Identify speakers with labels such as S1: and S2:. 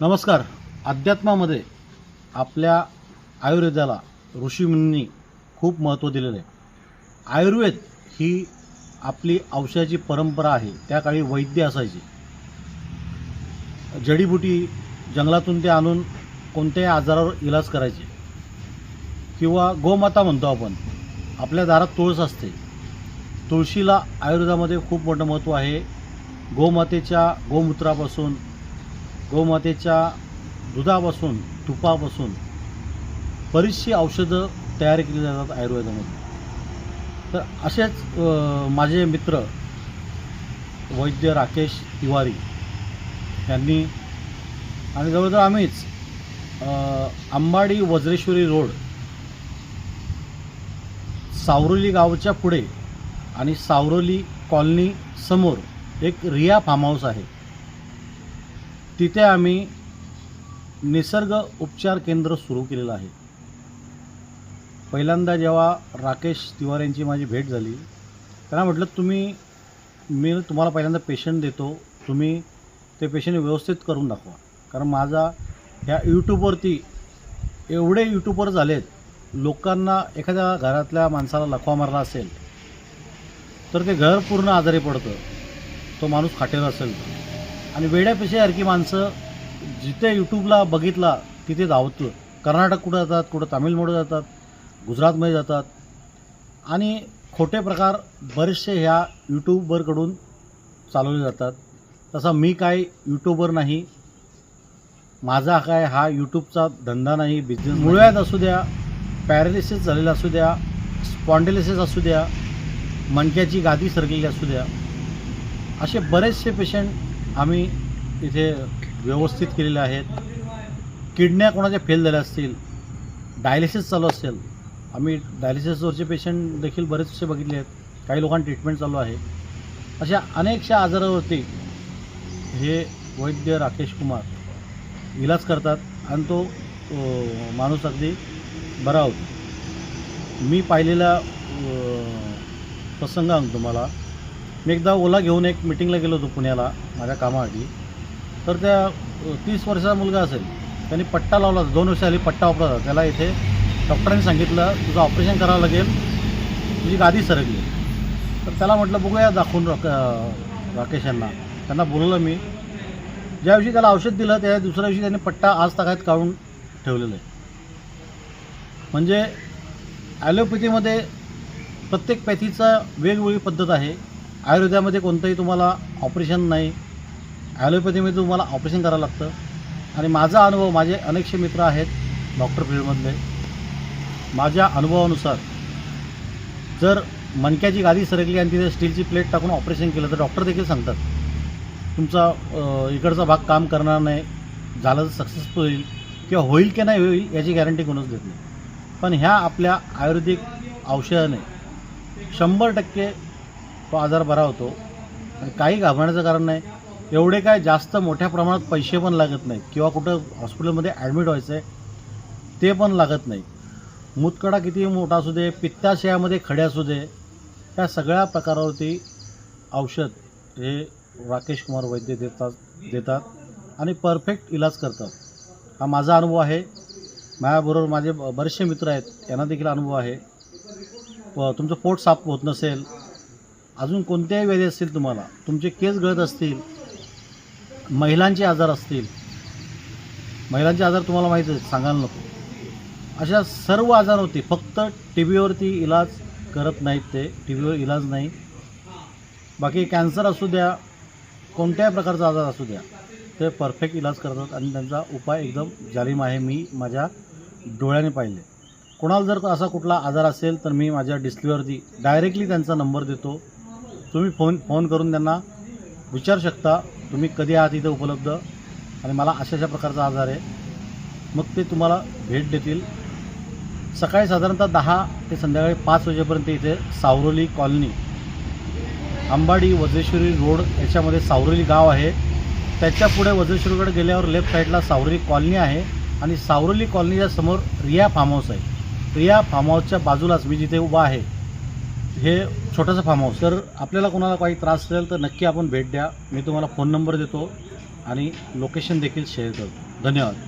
S1: नमस्कार. अध्यात्मामध्ये आपल्या आयुर्वेदाला ऋषीमुनी खूप महत्त्व दिलेलं आहे. आयुर्वेद ही आपली औषधाची परंपरा आहे त्या काळी वैद्य असायची. जडीबुटी जंगलातून ते आणून कोणत्याही आजारावर इलाज करायचे. किंवा गोमाता म्हणतो आपण आपल्या दारात तुळस असते. तुळशीला आयुर्वेदामध्ये खूप मोठं महत्त्व आहे. गोमातेच्या गोमूत्रापासून गोमातेच्या दुधापासून तुपापासून बरीचशी औषधं तयार केली जातात आयुर्वेदामध्ये. तर असेच माझे मित्र वैद्य राकेश तिवारी यांनी आणि जवळजवळ आम्हीच अंबाडी वज्रेश्वरी रोड सावरोली गावच्या पुढे आणि सावरोली कॉलनी समोर एक रिया फार्म हाऊस आहे. तिथे आम्ही निसर्ग उपचार केंद्र सुरू केलेलं आहे. पहिल्यांदा जेव्हा राकेश तिवार यांची माझी भेट झाली त्यांना म्हटलं तुम्ही मी तुम्हाला पहिल्यांदा पेशंट देतो. तुम्ही ते पेशंट व्यवस्थित करून दाखवा. कारण माझा ह्या यूट्यूबवरती एवढे यूट्यूबर झालेत लोकांना एखाद्या घरातल्या माणसाला लखवा मारला असेल तर ते घर पूर्ण आजारी पडतं. तो माणूस खाटेला असेल. तर. आणि वेड्यापेशासारखी माणसं जिथे यूट्यूबला बघितला तिथे धावतं कर्नाटक कुठं जातात कुठं तामिळनाडू जातात गुजरातमध्ये जातात. आणि खोटे प्रकार बरेचसे ह्या यूट्यूबवरकडून चालवले जातात. तसा मी काय यूट्यूबर नाही. माझा काय हा यूट्यूबचा धंदा नाही बिझनेस मुळव्यात असू द्या पॅरालिसिस झालेला असू द्या स्पॉन्डेलिसिस असू द्या मणक्याची गादी सरकलेली असू द्या असे बरेचसे पेशंट आम्ही तिथे व्यवस्थित केलेले आहेत. किडन्या कोणाच्या फेल झाल्या असतील डायलिसिस चालू असेल आम्ही डायलिसिसवरचे पेशंट देखील बरेचसे बघितले आहेत. काही लोकांना ट्रीटमेंट चालू आहे. अशा अनेकशा आजारावरती हे वैद्य राकेश कुमार इलाज करतात आणि तो माणूस अगदी बरा होतो. मी पाहिलेला प्रसंग सांगतो तुम्हाला. मी एकदा ओला घेऊन एक मिटिंगला गेलो होतो पुण्याला माझ्या कामासाठी. तर त्या तीस वर्षाचा मुलगा असेल त्यांनी पट्टा लावला दोन वर्ष आली पट्टा वापरला त्याला इथे डॉक्टरांनी सांगितलं तुझं ऑपरेशन करावं लागेल. तुझी गादी सरकली. तर त्याला म्हटलं बघूया दाखवून राक राकेश यांना त्यांना बोलवलं मी. ज्या दिवशी त्याला औषध दिलं त्या दुसऱ्या दिवशी त्यांनी पट्टा आज ताकात काढून ठेवलेलं आहे. म्हणजे ॲलोपॅथीमध्ये प्रत्येक पॅथीचा वेगवेगळी पद्धत आहे. आयुर्वेदामध्ये कोणतंही तुम्हाला ऑपरेशन नाही ॲलोपॅथीमध्ये तुम्हाला ऑपरेशन करावं लागतं. आणि माझा अनुभव माझे अनेकशे मित्र आहेत डॉक्टर फील्डमधले. माझ्या अनुभवानुसार जर मणक्याची गादी सरकली आणि तिथे स्टीलची प्लेट टाकून ऑपरेशन केलं तर डॉक्टर देखील सांगतात तुमचा इकडचा भाग काम करणार नाही झालं तर सक्सेसफुल होईल किंवा होईल की नाही होईल याची गॅरंटी कोणच देत नाही. पण ह्या आपल्या आयुर्वेदिक औषधाने शंभर टक्के तो आजार बरा होतो. आणि काही घाबरण्याचं कारण नाही. एवढे काय जास्त मोठ्या प्रमाणात पैसे पण लागत नाही किंवा कुठं हॉस्पिटलमध्ये ॲडमिट व्हायचं आहे ते पण लागत नाही. मूतकडा किती मोठा असू दे पित्ताशयामध्ये खडे असू दे या सगळ्या प्रकारावरती औषध हे राकेश कुमार वैद्य देतात देतात आणि परफेक्ट इलाज करतात. हा माझा अनुभव आहे. माझ्याबरोबर माझे ब- बरेचसे मित्र आहेत. यांना देखील अनुभव आहे. प तुमचं पोट साफ होत नसेल अजून कोणत्याही व्याधी असतील तुम्हाला तुमचे केस गळत असतील महिलांचे आजार असतील महिलांचे आजार तुम्हाला माहीत आहेत सांगायला नको. अशा सर्व आजार होते फक्त टी व्हीवरती इलाज करत नाहीत ते टी व्हीवर इलाज नाही. बाकी कॅन्सर असू द्या कोणत्याही प्रकारचा आजार असू द्या ते परफेक्ट इलाज करतात आणि त्यांचा उपाय एकदम जालिम आहे मी माझ्या डोळ्याने पाहिले. कोणाला जर असा कुठला आजार असेल तर मी माझ्या डिस्प्लेवरती डायरेक्टली त्यांचा नंबर देतो. तुम्ही फोन फोन करून त्यांना विचारू शकता तुम्ही कधी आहात इथं उपलब्ध? आणि मला अशा अशा प्रकारचा आजार आहे. मग ते तुम्हाला भेट देतील. सकाळी साधारणतः दहा ते संध्याकाळी पाच वाजेपर्यंत इथे सावरोली कॉलनी अंबाडी वज्रेश्वरी रोड याच्यामध्ये सावरोली गाव आहे. त्याच्या पुढे वज्रेश्वरीकडे गेल्यावर लेफ्ट साईडला सावरोली कॉलनी आहे आणि सावरोली कॉलनीच्या समोर रिया फार्म हाऊस आहे. रिया फार्म हाऊसच्या बाजूलाच मी जिथे उभा आहे. हे छोटंसं फार्म हाऊस. तर आपल्याला कोणाला काही त्रास असेल तर नक्की आपण भेट द्या. मी तुम्हाला फोन नंबर देतो आणि लोकेशन देखील शेअर करतो. धन्यवाद.